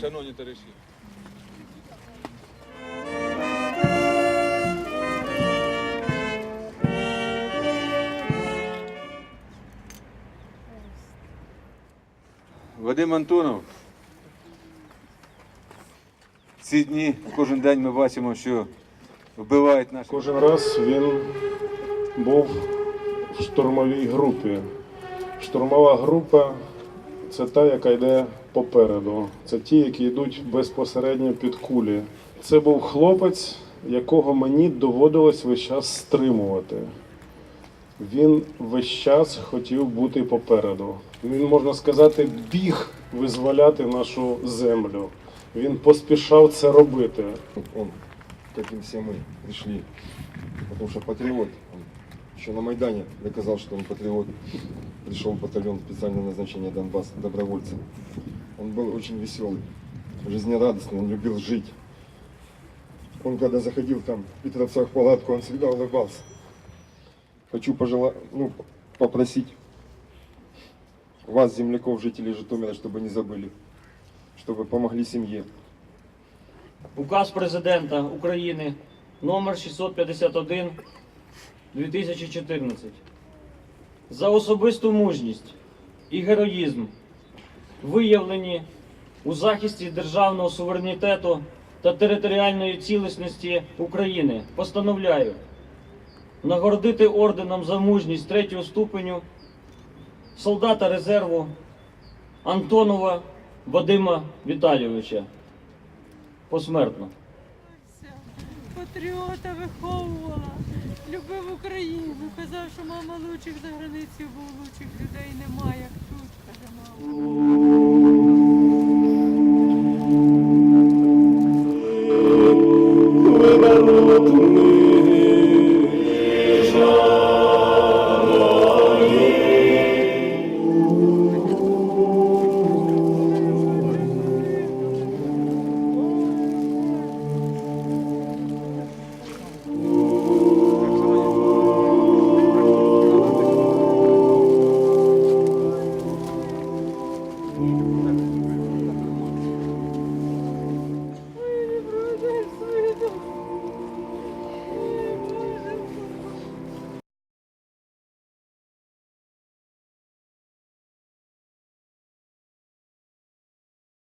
Шановні товариші. Вадим Антонов. Ці дні кожен день ми бачимо, що вбивають наші. Кожен раз він був в штурмовій групі. Штурмова група це та, яка йде попереду. Це ті, які йдуть безпосередньо під кулі. Це був хлопець, якого мені доводилось весь час стримувати. Він весь час хотів бути попереду. Він, можна сказати, біг визволяти нашу землю. Він поспішав це робити. он, как и все мы, пришли. Потому что патриот, он еще на Майдане доказал, что он патриот. Пришел в батальон специального назначения Донбасс, добровольцем. Он был очень веселый, жизнерадостный, он любил жить. Он когда заходил там в Петровцах в палатку, он всегда улыбался. Хочу пожела... ну, попросить вас, земляков, жителей Житомира, чтобы не забыли, чтобы помогли семье. Указ президента України номер 651 2014 за особисту мужність і героїзм, виявлені у захисті державного суверенітету та територіальної цілісності України, постановляю нагородити орденом за мужність третього ступеню солдата резерву Антонова Вадима Віталійовича. Посмертно. Патріота виховувала, Україну. Казав, що мама лучших за границею, бо лучших людей немає,